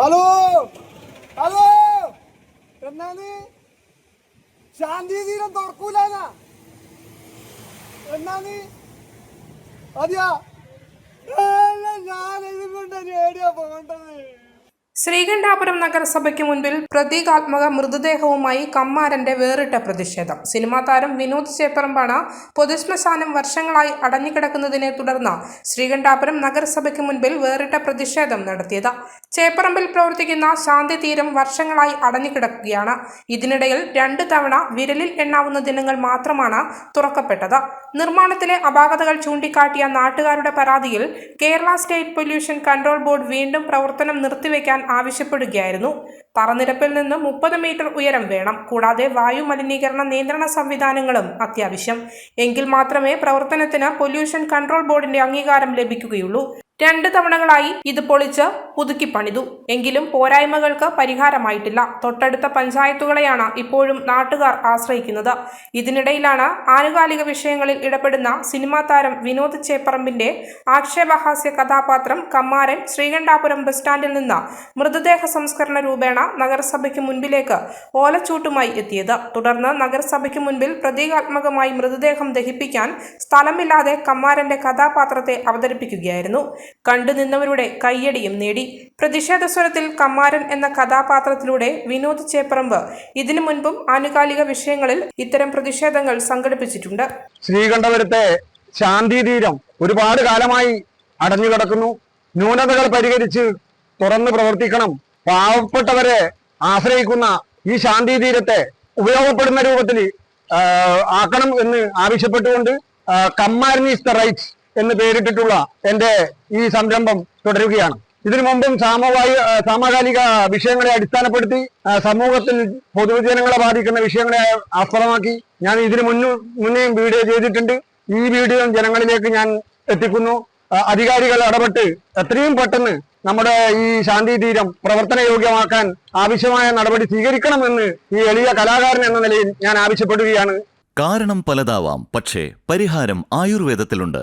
Hello? Hello? എന്നാണ്? ശാന്തി തീരം തുറക്കൂലാന്നാ. എന്നാണ്? അതെയാ? ഞാൻ ഇതുകൊണ്ട് ഏടിയാ പോകേണ്ടത്? ശ്രീകണ്ഠാപുരം നഗരസഭയ്ക്ക് മുൻപിൽ പ്രതീകാത്മക മൃതദേഹവുമായി കമ്മാരന്റെ വേറിട്ട പ്രതിഷേധം. സിനിമാ താരം വിനോദ് ചേപ്പറമ്പാണ് പൊതുശ്മശാനം വർഷങ്ങളായി അടഞ്ഞുകിടക്കുന്നതിനെ തുടർന്ന് ശ്രീകണ്ഠാപുരം നഗരസഭയ്ക്ക് മുൻപിൽ വേറിട്ട പ്രതിഷേധം നടത്തിയത്. ചേപ്പറമ്പിൽ പ്രവർത്തിക്കുന്ന ശാന്തി തീരം വർഷങ്ങളായി അടഞ്ഞുകിടക്കുകയാണ്. ഇതിനിടയിൽ രണ്ട് തവണ വിരലിൽ എണ്ണാവുന്ന ദിനങ്ങൾ മാത്രമാണ് തുറക്കപ്പെട്ടത്. നിർമ്മാണത്തിലെ അപാകതകൾ ചൂണ്ടിക്കാട്ടിയ നാട്ടുകാരുടെ പരാതിയിൽ Kerala state pollution control board വീണ്ടും പ്രവർത്തനം നിർത്തിവെക്കാൻ ആവശ്യപ്പെടുകയായിരുന്നു. തറനിരപ്പിൽ നിന്ന് മുപ്പത് മീറ്റർ ഉയരം വേണം. കൂടാതെ വായു മലിനീകരണ നിയന്ത്രണ സംവിധാനങ്ങളും അത്യാവശ്യം. എങ്കിൽ മാത്രമേ പ്രവർത്തനത്തിന് പൊല്യൂഷൻ കൺട്രോൾ ബോർഡിന്റെ അംഗീകാരം ലഭിക്കുകയുള്ളൂ. രണ്ട് തവണകളായി ഇത് പൊളിച്ച് പുതുക്കി പണിതു. എങ്കിലും പോരായ്മകൾക്ക് പരിഹാരമായിട്ടില്ല. തൊട്ടടുത്ത പഞ്ചായത്തുകളെയാണ് ഇപ്പോഴും നാട്ടുകാർ ആശ്രയിക്കുന്നത്. ഇതിനിടയിലാണ് ആനുകാലിക വിഷയങ്ങളിൽ ഇടപെടുന്ന സിനിമാ താരം വിനോദ് ചേപ്പറമ്പിന്റെ ആക്ഷേപഹാസ്യ കഥാപാത്രം കമ്മാരൻ ശ്രീകണ്ഠാപുരം ബസ് സ്റ്റാൻഡിൽ നിന്ന് മൃതദേഹ സംസ്കരണ രൂപേണ നഗരസഭയ്ക്ക് മുൻപിലേക്ക് ഓലച്ചൂട്ടുമായി എത്തിയത്. തുടർന്ന് നഗരസഭയ്ക്ക് മുൻപിൽ പ്രതീകാത്മകമായി മൃതദേഹം ദഹിപ്പിക്കാൻ സ്ഥലമില്ലാതെ കമ്മാരന്റെ കഥാപാത്രത്തെ അവതരിപ്പിക്കുകയായിരുന്നു. കണ്ടുനിന്നവരുടെ കയ്യടിയും നേടി. പ്രതിഷേധ സ്വരത്തിൽ കമ്മാരൻ എന്ന കഥാപാത്രത്തിലൂടെ വിനോദ് ചേപ്പറമ്പ്. ഇതിനു മുൻപും ആനുകാലിക വിഷയങ്ങളിൽ ഇത്തരം പ്രതിഷേധങ്ങൾ സംഘടിപ്പിച്ചിട്ടുണ്ട്. ശ്രീകണ്ഠപുരത്തെ ശാന്തി തീരം ഒരുപാട് കാലമായി അടഞ്ഞു കിടക്കുന്നു. ന്യൂനതകൾ പരിഹരിച്ച് തുറന്നു പ്രവർത്തിക്കണം. പാവപ്പെട്ടവരെ ആശ്രയിക്കുന്ന ഈ ശാന്തി തീരത്തെ ഉപയോഗപ്പെടുന്ന രൂപത്തിൽ ആക്കണം എന്ന് ആവശ്യപ്പെട്ടുകൊണ്ട് കമ്മാരൻ ഈസ് ദ റൈറ്റ്സ് എന്ന് പേരിട്ടിട്ടുള്ള എന്റെ ഈ സംരംഭം തുടരുകയാണ്. ഇതിനു മുമ്പും സാമവായി സമകാലിക വിഷയങ്ങളെ അടിസ്ഥാനപ്പെടുത്തി സമൂഹത്തിൽ പൊതുജനങ്ങളെ ബാധിക്കുന്ന വിഷയങ്ങളെ ആസ്പദമാക്കി ഞാൻ ഇതിനു മുന്നു മുന്നേയും വീഡിയോ ചെയ്തിട്ടുണ്ട്. ഈ വീഡിയോ ജനങ്ങളിലേക്ക് ഞാൻ എത്തിക്കുന്നു. അധികാരികൾ ഇടപെട്ട് എത്രയും പെട്ടെന്ന് നമ്മുടെ ഈ ശാന്തി തീരം പ്രവർത്തനയോഗ്യമാക്കാൻ ആവശ്യമായ നടപടി സ്വീകരിക്കണമെന്ന് ഈ എളിയ കലാകാരൻ എന്ന നിലയിൽ ഞാൻ ആവശ്യപ്പെടുകയാണ്. കാരണം പലതാവാം പക്ഷേ പരിഹാരം ആയുർവേദത്തിലുണ്ട്.